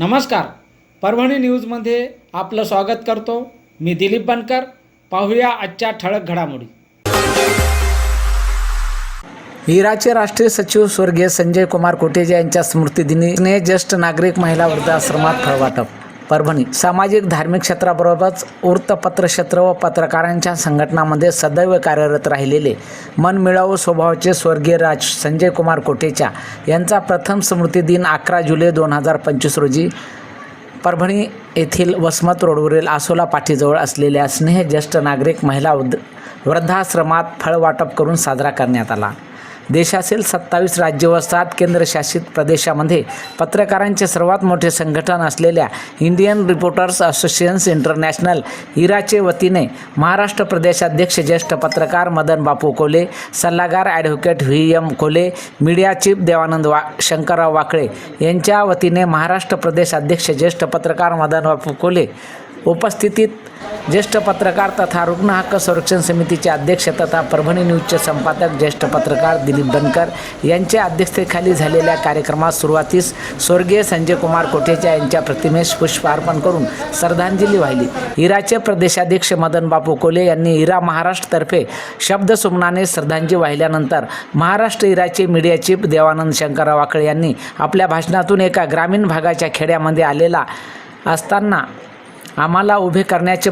नमस्कार. परभणी न्यूजमध्ये आपलं स्वागत करतो. मी दिलीप बनकर. पाहूया आजच्या ठळक घडामोडी. इराचे राष्ट्रीय सचिव स्वर्गीय संजय कुमार कोटेजा यांच्या स्मृतिदिनी ज्येष्ठ नागरिक महिला वृद्धाश्रमात फळवाटप. परभणी. सामाजिक धार्मिक क्षेत्राबरोबरच वृत्तपत्र क्षेत्र व पत्रकारांच्या संघटनामध्ये सदैव कार्यरत राहिलेले मनमिळावू स्वभावाचे स्वर्गीय राज संजय कुमार कोटेचा यांचा प्रथम स्मृती दिन अकरा जुलै दोन हजार पंचवीस रोजी परभणी येथील वसमत रोडवरील आसोला पाठीजवळ असलेल्या स्नेह ज्येष्ठ नागरिक महिला वृद्ध वृद्धाश्रमात फळवाटप करून साजरा करण्यात आला. देशातील सत्तावीस राज्य व सात केंद्रशासित प्रदेशामध्ये पत्रकारांचे सर्वात मोठे संघटन असलेल्या इंडियन रिपोर्टर्स असोसिएशन्स इंटरनॅशनल इराचे वतीने महाराष्ट्र प्रदेशाध्यक्ष ज्येष्ठ पत्रकार मदन बापू कोले सल्लागार advocate V M Kole media chief Devanand वा शंकरराव वाकळे यांच्या वतीने महाराष्ट्र प्रदेश अध्यक्ष ज्येष्ठ पत्रकार मदन बापू कोले उपस्थितीत ज्येष्ठ पत्रकार तथा रुग्ण हक्क संरक्षण समितीचे अध्यक्ष तथा परभणी न्यूजचे संपादक ज्येष्ठ पत्रकार दिलीप बनकर यांच्या अध्यक्षतेखाली झालेल्या कार्यक्रमात सुरुवातीस स्वर्गीय संजय कुमार कोठेचा यांच्या प्रतिमेस पुष्पार्पण करून श्रद्धांजली वाहिली. इराचे प्रदेशाध्यक्ष मदन बापू कोले यांनी इरा महाराष्ट्रतर्फे शब्दसुमनाने श्रद्धांजली वाहिल्यानंतर महाराष्ट्र इराचे मीडिया चीफ देवानंद शंकरराव वाकळे यांनी आपल्या भाषणातून एका ग्रामीण भागाच्या खेड्यामध्ये आलेला असताना आम्हाला उभे करण्याचे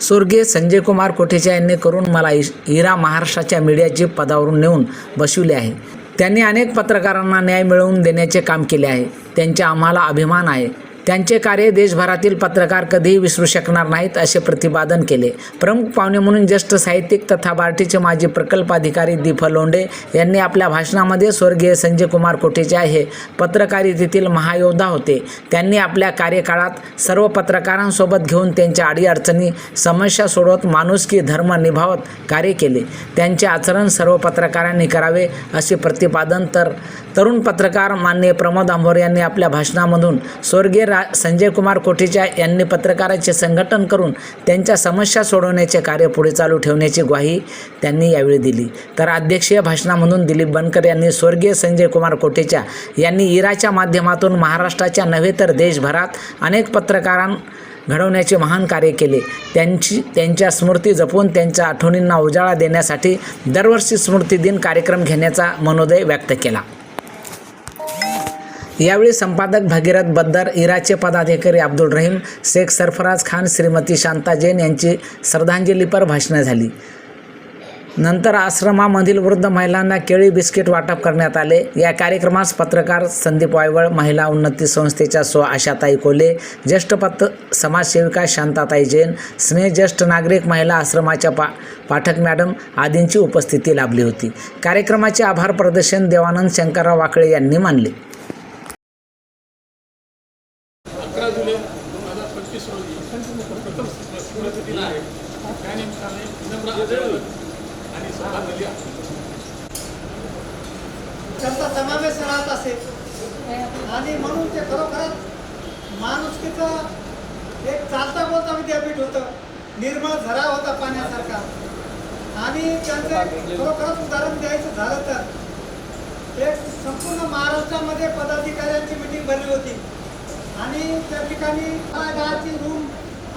स्वर्गीय संजय कुमार कोठेचा यांनी करून मला इश- इरा महाराष्ट्राच्या मीडियाचे पदावरून नेऊन बसविले आहे. त्यांनी अनेक पत्रकारांना न्याय मिळवून देण्याचे काम केले आहे. त्यांचा आम्हाला अभिमान आहे. त्यांचे कार्य देशभरातील पत्रकार कधीही विसरू शकणार नाहीत असे प्रतिपादन केले. प्रमुख पाहुणे म्हणून ज्येष्ठ साहित्यिक तथा बार्टीचे माजी प्रकल्प अधिकारी दीपल लोंढे यांनी आपल्या भाषणामध्ये स्वर्गीय संजय कुमार कोठेचे आहे पत्रकारितेतील महायोद्धा होते. त्यांनी आपल्या कार्यकाळात सर्व पत्रकारांसोबत घेऊन त्यांच्या अडीअडचणी समस्या सोडवत माणुसकी धर्म निभावत कार्य केले. त्यांचे आचरण सर्व पत्रकारांनी करावे असे प्रतिपादन तर तरुण पत्रकार माननीय प्रमोद आंभोर यांनी आपल्या भाषणामधून स्वर्गीय रा संजय कुमार कोठेचा यांनी पत्रकारांचे संघटन करून त्यांच्या समस्या सोडवण्याचे कार्य पुढे चालू ठेवण्याची ग्वाही त्यांनी यावेळी दिली. तर अध्यक्षीय भाषणामधून दिलीप बनकर यांनी स्वर्गीय संजय कुमार कोठेच्या यांनी इराच्या माध्यमातून महाराष्ट्राच्या नव्हे तर देशभरात अनेक पत्रकारां घडवण्याचे महान कार्य केले. त्यांची त्यांच्या स्मृती जपून त्यांच्या आठवणींना उजाळा देण्यासाठी दरवर्षी स्मृती दिन कार्यक्रम घेण्याचा मनोदय व्यक्त केला. यावेळी संपादक भगीरथ बद्दर इराचे पदाधिकारी अब्दुल रहीम शेख सरफराज खान श्रीमती शांता जैन यांची श्रद्धांजलीपर भाषणं झाली. नंतर आश्रमामधील वृद्ध महिलांना केळी बिस्किट वाटप करण्यात आले. या कार्यक्रमास पत्रकार संदीप वायवळ महिला उन्नती संस्थेच्या स्व आशाताई कोले ज्येष्ठ पत्र समाजसेविका शांताताई जैन स्नेह ज्येष्ठ नागरिक महिला आश्रमाच्या पा पाठक मॅडम आदींची उपस्थिती लाभली होती. कार्यक्रमाचे आभार प्रदर्शन देवानंद शंकरराव वाकळे यांनी मानले अकरा जुलै दोन हजार पंचवीस रोजी प्रथम स्मृती दिन आहे त्यानिमित्ताने विनम्र अभिवादन आणि श्रद्धांजली अर्पण करतो. त्यांचा समावेश राहत असेल. आणि म्हणून ते खरोखरच माणुसकीचं एक चालता बोलता विद्यापीठ होतं. निर्मळ झरा होता पाण्यासारखा. आणि त्यांचं खरोखरच उदाहरण द्यायचं झालं तर एक संपूर्ण महाराष्ट्रामध्ये पदाधिकाऱ्यांची मिटिंग भरली होती. आणि त्या ठिकाणी गावाची रूम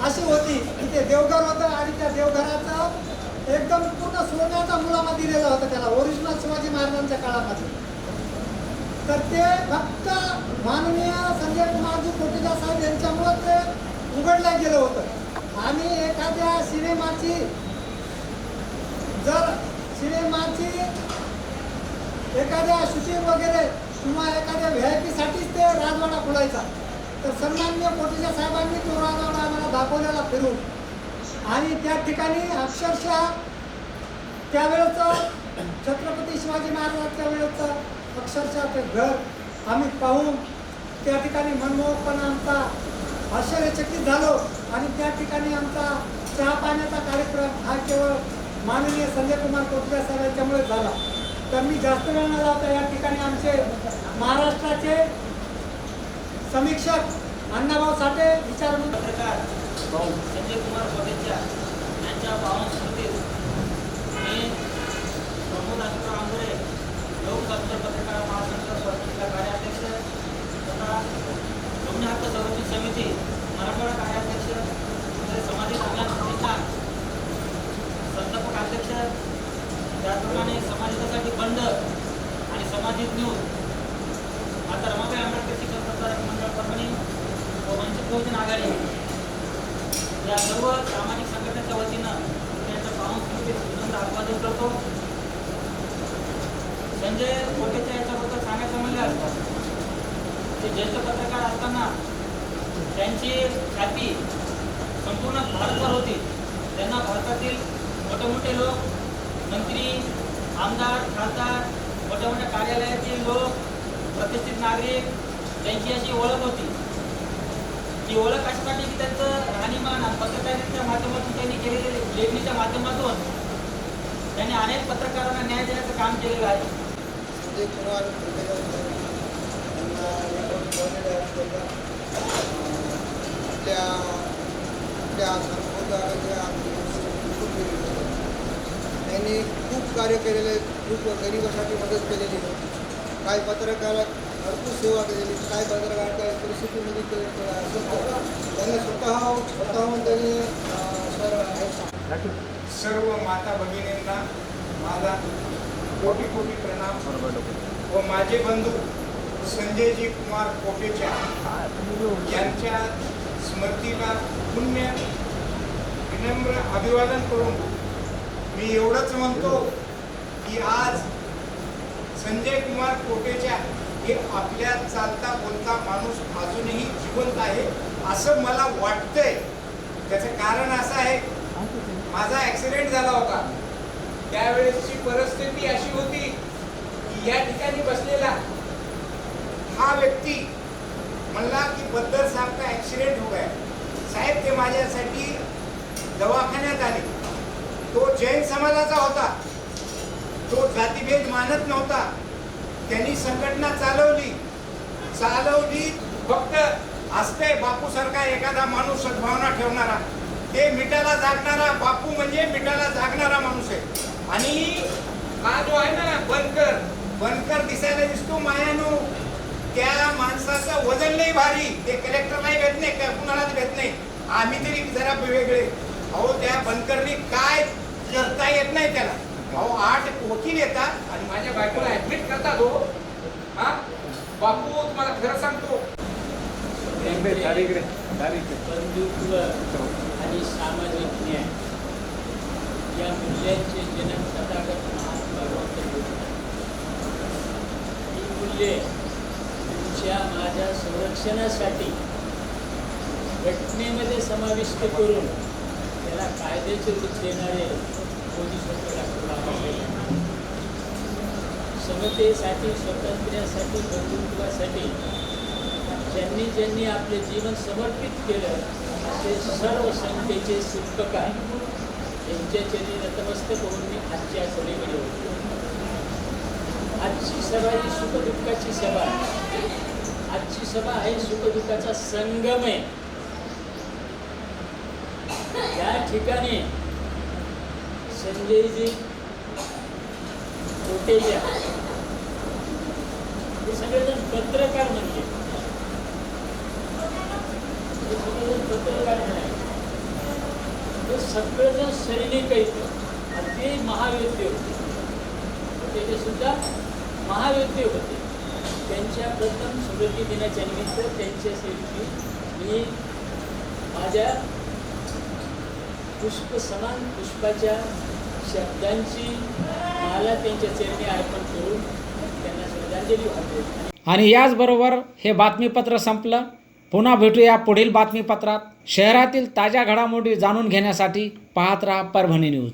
अशी होती की ते देवघर होतं आणि त्या देवघराचं एकदम पूर्ण सोन्याचा मुलामा दिलेला होता त्याला. ओरिजिनल शिवाजी महाराजांच्या काळामध्ये. तर ते फक्त माननीय संजय कुमारजी कोटेजा साहेब यांच्यामुळं ते उघडलं गेलं होतं. आणि एखाद्या सिनेमाची जर सिनेमाची एखाद्या शूटिंग वगैरे किंवा एखाद्या व्ही आय पीसाठीच ते राजवाडा खोलायचा तर सन्मान्य कोटेजा साहेबांनी तो राजवाडा आम्हाला दाखवलेला फिरून. आणि त्या ठिकाणी अक्षरशः त्यावेळेचं छत्रपती शिवाजी महाराजांच्या वेळेचं अक्षरशः ते घर आम्ही पाहून त्या ठिकाणी मनमोहकपणा आमचा आश्चर्यचकित झालो आणि त्या ठिकाणी आमचा चहा पाण्याचा कार्यक्रम हा केवळ माननीय संजय कुमार कोटकर सर यांच्यामुळे झाला. तर मी जास्त वेळ न लावता या ठिकाणी आमचे महाराष्ट्राचे समीक्षक अण्णाभाऊ साठे विचार पत्रकार संजय कुमार कोटेच्या यांच्या पावन म्हणजे समाधी आघाडी या सर्व सामाजिक संघटनेच्या वतीनं त्यांचा पाहुणकृती आग्वादन करतो. संजय कोटेच्या याच्याबद्दल सांगायचं म्हणलं असतात ते ज्येष्ठ पत्रकार असताना त्यांची ख्याती संपूर्ण भारतभर होती त्यांना भारतातील मोठे मोठे लोक मंत्री आमदार खासदार मोठ्या मोठ्या कार्यालयातील लोक प्रतिष्ठित नागरिक त्यांची अशी ओळख होती. ती ओळख अशासाठी की त्यांचं राहणीमान आणि पत्रकारितेच्या माध्यमातून त्यांनी केलेले लेखणीच्या माध्यमातून त्यांनी अनेक पत्रकारांना न्याय देण्याचं काम केलेलं आहे. कुमार यांना यावर बोललेलं आहे आपल्याला. आपल्या आपल्या सरकारच्या त्यांनी खूप कार्य केलेले आहे. खूप गरिबासाठी मदत केलेली. आहे काही पत्रकार भरपूर सेवा केलेली. काही पत्रकार काही परिस्थितीमध्ये त्यांनी स्वतः स्वतःहून त्यांनी सर्व माता भगिनींना माझा कोटी कोटी प्रणाम. व माझे बंधू संजयजी कुमार कोटेच्या यांच्या स्मृतीला पुण्य विनम्र अभिवादन करून मी एवढंच म्हणतो की आज संजय कुमार कोटेच्या हे आपल्या चालता बोलता माणूस अजूनही जिवंत आहे असं मला वाटतंय. त्याचं कारण असं आहे माझा ॲक्सिडेंट झाला होता. त्यावेळेसची परिस्थिती अशी होती की या ठिकाणी बसलेला हा व्यक्ती म्हणला की बद्दल साहेब का ॲक्सिडेंट हो गया माझ्यासाठी दवाखान्यात आले. तो जैन समाजाचा होता. तो जातीभेद मानत नव्हता. त्यांनी संघटना चालवली. चालवली फक्त असते बापू सारखा एखादा माणूस सद्भावना ठेवणारा. ते मिठाला जागणारा बापू म्हणजे मिठाला जागणारा माणूस आहे. आणि हा जो आहे ना बनकर. बनकर दिसायला दिसतो मायानो. त्या माणसाचं वजन लई भारी. ते कलेक्टरलाही भेट नाही कुणालाच भेट नाही. आम्ही तरी जरा वेगळे. अहो त्या बनकरनी काय करता येत नाही त्याला. अहो आठ वकील येतात आणि माझ्या बायकोला ऍडमिट करतात हो. हा? बापू तुम्हाला खरं सांगतो. बंधुत्व आणि सामाजिक न्याय. या मूल्यांचे जनक तथागत महात्मा ही मूल्ये तुमच्या माझ्या संरक्षणासाठी घटनेमध्ये समाविष्ट करून त्याला कायद्याचे रूप देणारे मोदी डॉक्टर समतेसाठी स्वातंत्र्यासाठी बंधुत्वासाठी ज्यांनी ज्यांनी आपले जीवन समर्पित केलं असे सर्व संख्येचे शिल्पकार यांच्या चरी नतमस्तक होऊन मी आजच्या सभेकडे होतो आजची सभा ही सुखदुःखाची सभा आजची सभा आहे सुखदुःखाचा संगम आहे. या ठिकाणी संजयजी कोटेजा हे सगळेजण पत्रकार म्हणजे. हे सगळेजण पत्रकार नाही हे सगळेजण सैनिक आहेत. आणि ते महायोद्धे होते. कोटेजे सुद्धा महायोद्धे होते. त्यांच्या प्रथम स्मृती दिनाच्या निमित्त त्यांच्या त्यांच्यासाठी मी माझ्या पुष्प समान पुष्पाच्या शब्दांची मला त्यांच्या चरणी अर्पण करून त्यांना श्रद्धांजली वाहते. आणि याचबरोबर हे बातमीपत्र संपलं. पुन्हा भेटूया पुढील बातमीपत्रात. शहरातील ताज्या घडामोडी जाणून घेण्यासाठी पाहत राहा परभणी न्यूज.